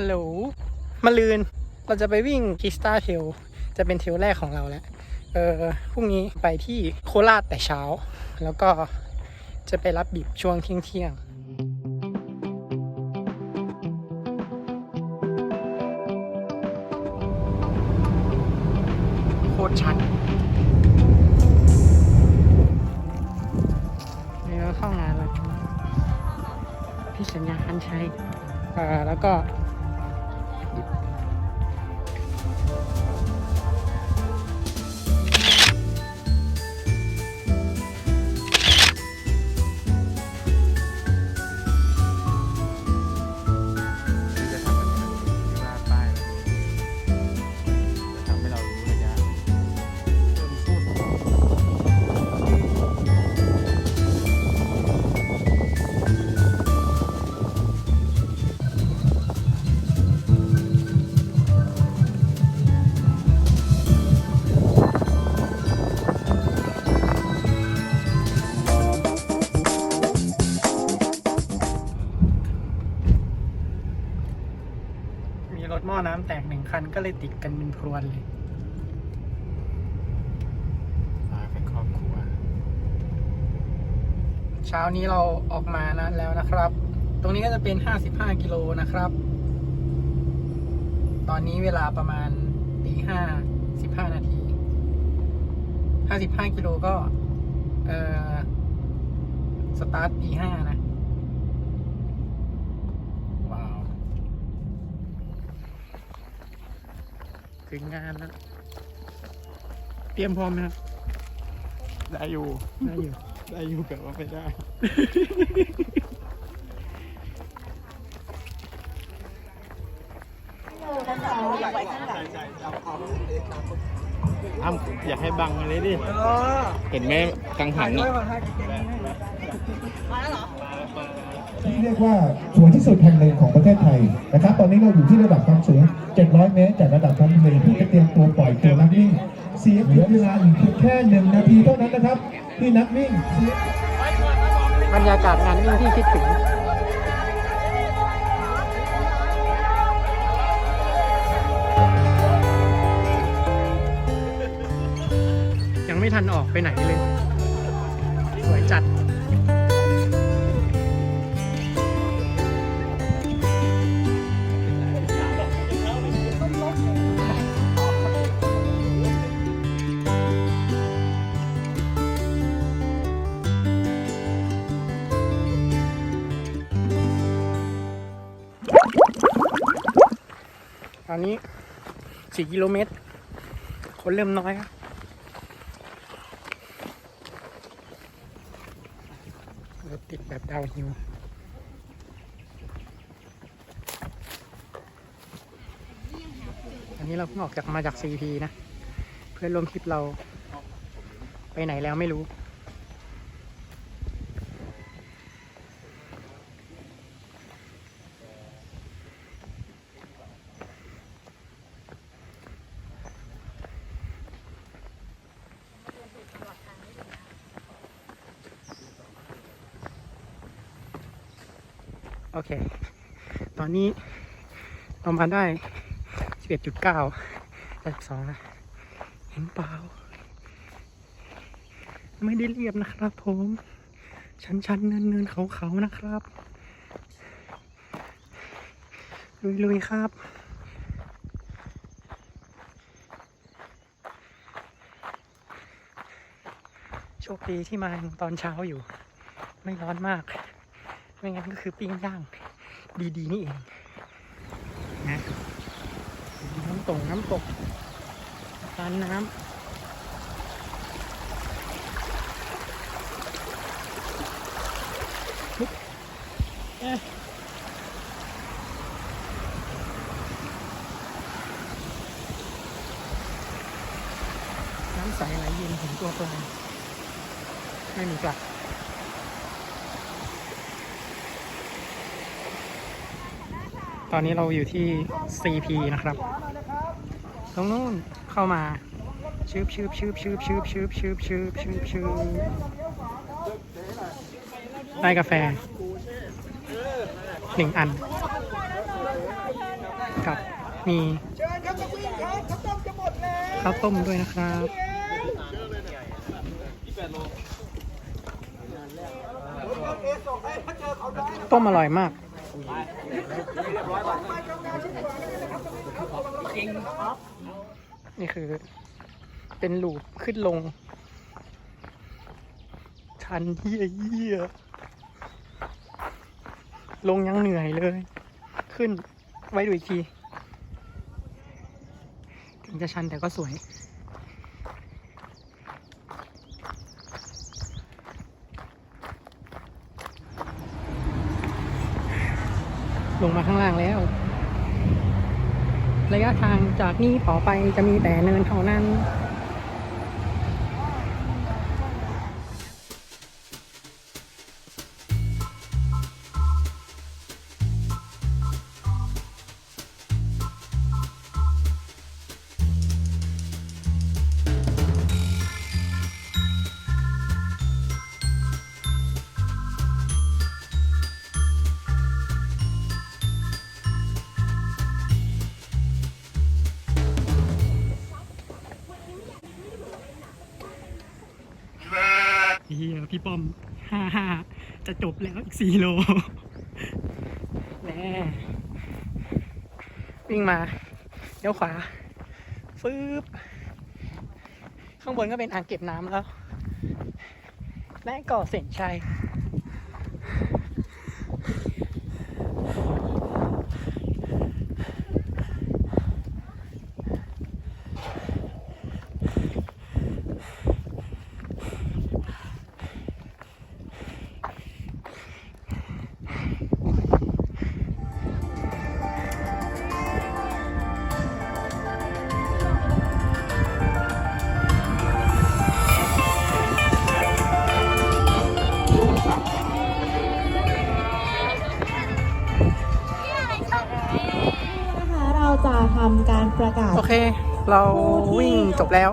ฮัลโหลมาลืน เราจะไปวิ่งคิสตาเทล จะเป็นเทลแรกของเราแล้ว เออพรุ่งนี้ไปที่โคราชแต่เช้า แล้วก็จะไปรับบิบช่วงเที่ยงเที่ยงโคตรชันนี่ก็เข้างานแล้วพี่สัญญาคันชัยเอ่อแล้วก็ Thank you. คันก็เลยติดกันเป็นพรวนเลย มาเป็นครอบครัว เช้านี้เราออกมานะแล้วนะครับ ตรงนี้ก็จะเป็น 55 กิโลนะครับ ตอนนี้เวลาประมาณตีห้าสิบห้านาที 55 กิโลก็ เอ่อ สตาร์ทตีห้านะ ว้าว ถึงงานแล้ว เตรียมพร้อมไหมครับ ได้อยู่ ได้อยู่ ได้อยู่แบบว่าไม่ได้ อ้ำอยากให้บังเลยดิ เห็นไหมกังหันอะ ที่เรียกว่าสวยที่สุดแห่งหนึ่งของประเทศไทยนะครับ ตอนนี้เราอยู่ที่ระดับความสูง 700 เมตร จากระดับท้องทะเลเพื่อจะเตรียมตัวปล่อยตัวนักวิ่งเสียเหลือเวลาอีกเพียงแค่หนึ่งนาทีเท่านั้นนะครับ ที่นักวิ่งบรรยากาศงานวิ่งที่คิดถึงยังไม่ทันออกไปไหนเลย สวยจัด อนนี้สี่กิโลเมตร คนเริ่มน้อยครับรถติดแบบดาวฮิวอันนี้เราเพิ่งออกจากมาจาก CP นะ เพื่อนร่วมทริปเราไปไหนแล้วไม่รู้ โอเค ตอนนี้เรามาได้ 11.9ได้12แล้วเห็นเปล่า ไม่ได้เรียบนะครับผม ชันชันๆเนินเนินเขาเขาๆ นะครับลุยลุยๆ ครับโชคดีที่มาตอนเช้าอยู่ ไม่ร้อนมาก ไม่งั้นก็คือปิ้งย่างดีๆนี่เองนะน้ำตกน้ำตกทานน้ำน้ำใสไหลเย็นเห็นตัวปลาไม่มีปลา ตอนนี้เราอยู่ที่ CP นะครับตรงนู้นเข้ามาชืบชืบชืบชืบชืบชืบชืบชืบชืบชืบได้กาแฟหนึ่งอันกับมจะหมดแล้วข้าวต้มด้วยนะครับต้มอร่อยมาก นี่คือ เป็นลูปขึ้นลง ชันเฮียเฮียลงยังเหนื่อยเลย ขึ้นไว้ดูอีกที ถึงจะชันแต่ก็สวย งมาข้างล่างแล้ว ระยะทางจากนี้ต่อไปจะมีแต่เนินเท่านั้น เฮียพี่ป้อมห้าห้าจะจบแล้วอีกสี่โลแน่วิ่งมาเลี้ยวขวาฟืบข้างบนก็เป็นอ่างเก็บน้ำแล้ว และก่อเส้นชัย จะทำการประกาศ โอเค เราวิ่งจบแล้ว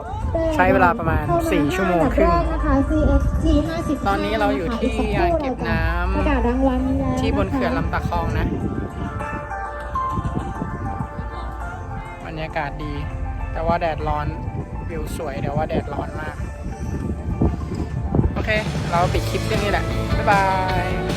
ใช้เวลาประมาณ 4 ชั่วโมงครึ่งนะคะ CXT 50ตอนนี้เราอยู่ที่อ่างเก็บน้ำประกาศรางวัลแล้วที่บนเขื่อนลำตะคองนะ บรรยากาศดี แต่ว่าแดดร้อนวิวสวยแต่ว่าแดดร้อนมาก โอเค เราปิดคลิปเรื่องนี้แหละ บ๊ายบาย